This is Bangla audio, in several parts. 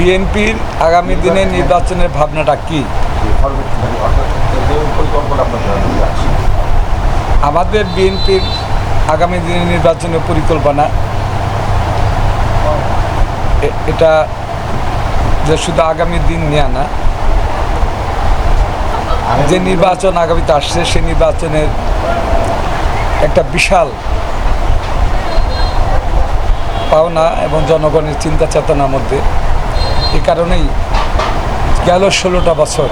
বিএনপির আগামী দিনে নির্বাচনের ভাবনাটা কি? আমাদের বিএনপির আগামী দিনের নির্বাচনের পরিকল্পনা এটা যে শুধু আগামী দিন নেয়া না যে নির্বাচন আগামীতে আসছে সেই নির্বাচনের একটা বিশাল পাওনা এবং জনগণের চিন্তা চেতনার মধ্যে এ কারণেই গেল ষোলোটা বছর।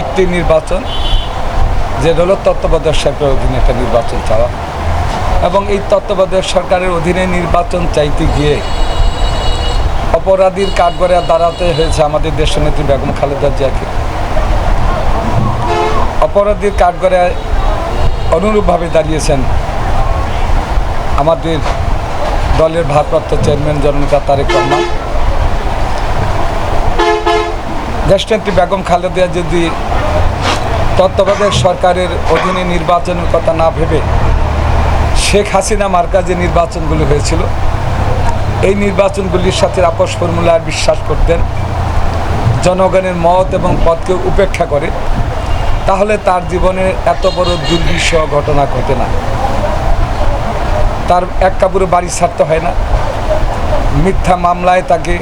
একটি নির্বাচন, যে হলো তত্ত্বাবধায়ক সরকারের অধীনে একটা নির্বাচন চাওয়া এবং এই তত্ত্বাবধায়ক সরকারের অধীনে নির্বাচন চাইতে গিয়ে অপরাধীর কাঠগড়ে দাঁড়াতে হয়েছে আমাদের দেশনেত্রী বেগম খালেদা জিয়াকে। অপরাধীর কাঠগড়ে অনুরূপভাবে দাঁড়িয়েছেন আমাদের দলের ভারপ্রাপ্ত চেয়ারম্যান জননেতা তারেক রহমান। দেশনেত্রী বেগম খালেদা যদি তত্ত্বাবধায়ক সরকারের অধীনে নির্বাচনের কথা না ভেবে শেখ হাসিনা মার্কা যে নির্বাচনগুলো হয়েছিল, এই নির্বাচনগুলির সাথে আপোষ ফর্মুলায় বিশ্বাস করতেন, জনগণের মত এবং পথকে উপেক্ষা করে, তাহলে তার জীবনে এত বড় দুর্বিষহ ঘটনা ঘটে না। তার এক কাপড়ে বাড়ি ছাড়তে হয় না। মিথ্যা মামলায় তাকে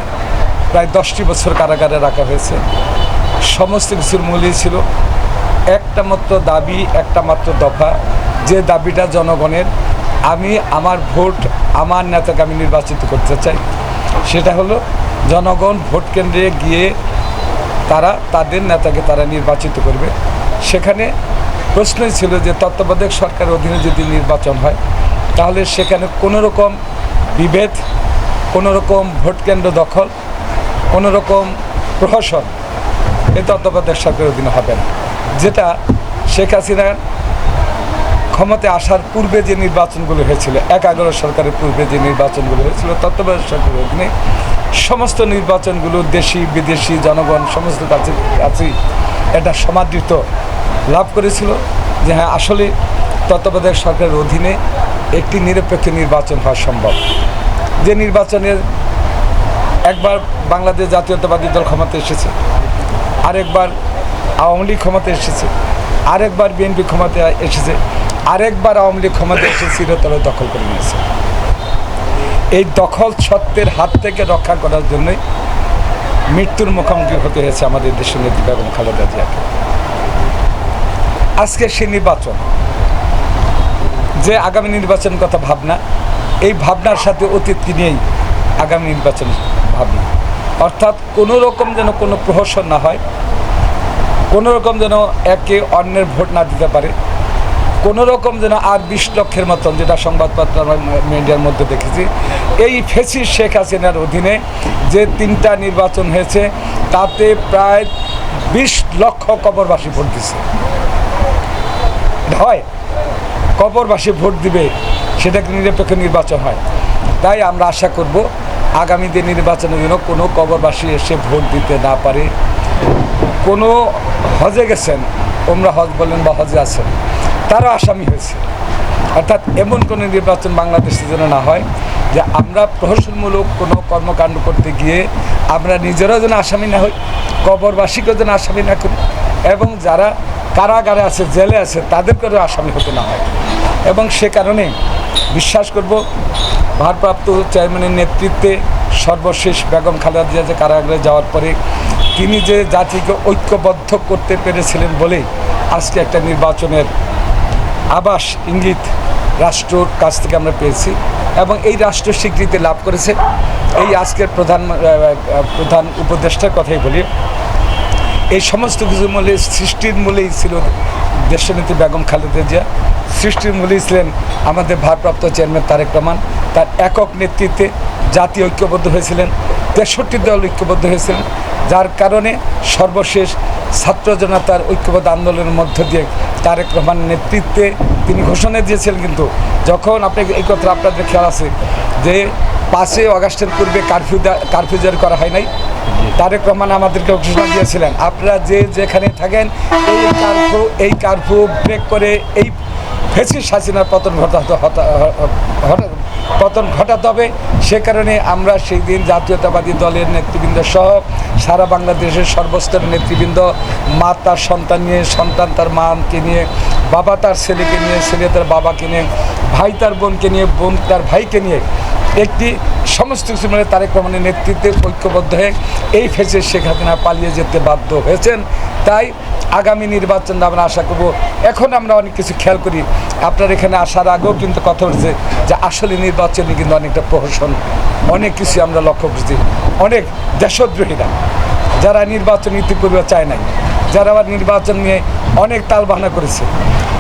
প্রায় দশটি বছর কারাগারে রাখা হয়েছে। সমস্ত কিছুর মূলই ছিল একটা মাত্র দাবি, একটা মাত্র দফা, যে দাবিটা জনগণের, আমি আমার ভোট আমার নেতাকে আমি নির্বাচিত করতে চাই। সেটা হলো জনগণ ভোট কেন্দ্রে গিয়ে তারা তাদের নেতাকে তারা নির্বাচিত করবে। সেখানে প্রশ্নই ছিল যে তত্ত্বাবধায়ক সরকারের অধীনে যদি নির্বাচন হয়, তাহলে সেখানে কোনো রকম বিভেদ কোনো রকম ভোট কেন্দ্র দখল কোনো রকম প্রহসন এই তত্ত্বাবধায়ক সরকারের অধীনে হবে না। যেটা শেখ হাসিনার ক্ষমতায় আসার পূর্বে যে নির্বাচনগুলো হয়েছিল, এক এগারো সরকারের পূর্বে যে নির্বাচনগুলো হয়েছিল, তত্ত্বাবধায়ক সরকারের অধীনে সমস্ত নির্বাচনগুলো দেশি, বিদেশি জনগণ, সমস্ত কাছে কাছেই এটা সমাদৃত লাভ করেছিল যে হ্যাঁ আসলে তত্ত্বাবধায়ক সরকারের অধীনে একটি নিরপেক্ষ নির্বাচন হওয়া সম্ভব। যে নির্বাচনের একবার বাংলাদেশ জাতীয়তাবাদী দল ক্ষমতা এসেছে। আরেকবার আওয়ামী লীগ ক্ষমতা এসেছে। আরেকবার বিএনপি ক্ষমতায় এসেছে। আরেকবার আওয়ামী লীগ ক্ষমতা এসে চিরতরে দখল করে নিয়েছে। এই দখল সত্ত্বের হাত থেকে রক্ষা করার জন্যই মৃত্যুর মুখোমুখি হতে হয়েছে আমাদের দেশের নেত্রী বেগম খালেদা জিয়াকে। আজকে সেই নির্বাচন, যে আগামী নির্বাচন কথা ভাবনা, এই ভাবনার সাথে অতীতকে নিয়েই আগামী নির্বাচন ভাবনা। অর্থাৎ কোনো রকম যেন কোনো প্রহসন না হয়, কোনো রকম যেন একে অন্যের ভোট না দিতে পারে, কোনো রকম যেন আর বিশ লক্ষের মতন, যেটা সংবাদপত্র আমরা মিডিয়ার মধ্যে দেখেছি, এই ফেসি শেখ হাসিনার অধীনে যে তিনটা নির্বাচন হয়েছে, তাতে প্রায় বিশ লক্ষ কবরবাসী ভোট দিছে। হয়? কবরবাসী ভোট দিবে, সেটাকে নিরপেক্ষ নির্বাচন হয়। তাই আমরা আশা করব আগামী দিন নির্বাচনের জন্য কোনো কবরবাসী এসে ভোট দিতে না পারে। কোনো হজে গেছেন ওমরা হজ বলেন বা হজে আছেন তারও আসামি হয়েছে। অর্থাৎ এমন কোনো নির্বাচন বাংলাদেশে যেন না হয় যে আমরা প্রহসনমূলক কোনো কর্মকাণ্ড করতে গিয়ে আমরা নিজেরাও যেন আসামি না হই, কবরবাসীকেও যেন আসামি না করি এবং যারা কারাগারে আছে, জেলে আছে, তাদেরকেও আসামি হতে না হয়। এবং সে কারণে বিশ্বাস করব ভারপ্রাপ্ত চেয়ারম্যানের নেতৃত্বে সর্বশেষ বেগম খালেদা জিয়া যে কারাগারে যাওয়ার পরে তিনি যে জাতিকে ঐক্যবদ্ধ করতে পেরেছিলেন বলেই আজকে একটা নির্বাচনের আবাস ইঙ্গিত রাষ্ট্রর কাছ থেকে আমরা পেয়েছি এবং এই রাষ্ট্র স্বীকৃতি লাভ করেছে। এই আজকের প্রধান প্রধান উপদেষ্টার কথাই বলি। এই সমস্ত কিছু মূলে সৃষ্টির মূলেই ছিল দেশনেত্রী বেগম খালেদা জিয়া। সৃষ্টির মূলেই ছিলেন আমাদের ভারপ্রাপ্ত চেয়ারম্যান তারেক রহমান। তার একক নেতৃত্বে জাতি ঐক্যবদ্ধ হয়েছিলেন, তেষট্টি দল ঐক্যবদ্ধ হয়েছিলেন, যার কারণে সর্বশেষ ছাত্র জনতার ঐক্যবদ্ধ আন্দোলনের মধ্য দিয়ে তারেক রহমানের নেতৃত্বে তিনি ঘোষণা দিয়েছিলেন কিন্তু যখন আপনি এই কথা আপনাদের খেয়াল আছে যে পাঁচই অগাস্টের পূর্বে কারফিউ কারফিউ জারি করা হয় নাই, তারেক রহমান আমাদেরকে ঘোষণা দিয়েছিলেন। আপনারা যে যেখানে থাকেন, এই কারফিউ এই কারফিউ ব্রেক করে এই ফেসিস হাসিনার পতন ঘটাতে পতন ঘটাতে হবে সে কারণে আমরা সেই দিন জাতীয়তাবাদী দলের নেতৃবৃন্দ সহ সারা বাংলাদেশের সর্বস্তরের নেতৃবৃন্দ, মা তার সন্তান নিয়ে, সন্তান তার মাকে নিয়ে, বাবা তার ছেলেকে নিয়ে, ছেলে তার বাবাকে নিয়ে, ভাই তার বোনকে নিয়ে, বোন তার ভাইকে নিয়ে একটি সমস্ত কিছু মানে তারেক রহমানের নেতৃত্বে ঐক্যবদ্ধ হয়ে এই ফেসে শেখ হাসিনা পালিয়ে যেতে বাধ্য হয়েছেন। তাই আগামী নির্বাচন আমরা আশা করব, এখন আমরা অনেক কিছু খেয়াল করি। আপনার এখানে আসার আগেও কিন্তু কথা হচ্ছে যে আসলে নির্বাচনে কিন্তু অনেকটা প্রহসন, অনেক কিছু আমরা লক্ষ্য করছি। অনেক দেশদ্রোহীরা, যারা নির্বাচন ইতিপূর্বে চায় নাই, যারা আবার নির্বাচন নিয়ে অনেক তালবাহানা করেছে।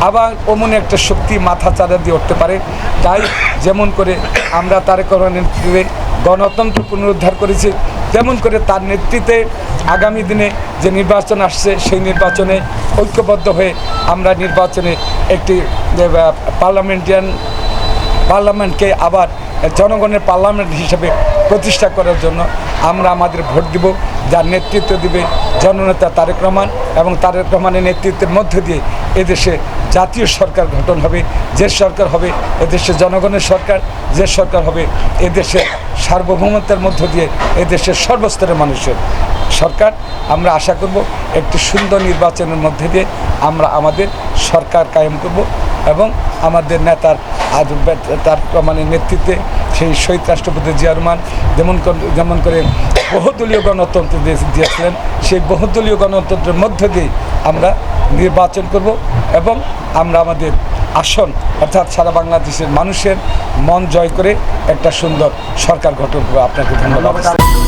আবার অমন একটা শক্তি মাথা চারা দিয়ে উঠতে পারে। তাই যেমন করে আমরা রহমানের নেতৃত্বে গণতন্ত্র পুনরুদ্ধার করেছি, তেমন করে তার নেতৃত্বে আগামী দিনে যে নির্বাচন আসছে, সেই নির্বাচনে ঐক্যবদ্ধ হয়ে আমরা নির্বাচনে একটি পার্লামেন্টিয়ান, পার্লামেন্টকে আবার জনগণের পার্লামেন্ট হিসেবে প্রতিষ্ঠা করার জন্য আমরা আমাদের ভোট দিব, যার নেতৃত্ব দিবে জননেতা তারেক রহমান এবং তারেক রহমানের নেতৃত্বের মধ্যে দিয়ে এদেশে জাতীয় সরকার গঠন হবে, যে সরকার হবে এদেশে জনগণের সরকার, যে সরকার হবে এদেশে সার্বভৌমত্বের মধ্য দিয়ে এদেশের সর্বস্তরের মানুষের সরকার। আমরা আশা করব একটি সুন্দর নির্বাচনের মধ্যে দিয়ে আমরা আমাদের সরকার কায়েম করব এবং আমাদের নেতার আজ তার মানে নেতৃত্বে সেই শহীদ রাষ্ট্রপতি জিয়া রহমান যেমন যেমন করে বহুদলীয় গণতন্ত্র দিয়ে- দিয়েছিলেন, সেই বহুদলীয় গণতন্ত্রের মধ্য দিয়ে আমরা নির্বাচন করব এবং আমরা আমাদের আসন, অর্থাৎ সারা বাংলাদেশের মানুষের মন জয় করে একটা সুন্দর সরকার গঠন করব। আপনাকে ধন্যবাদ।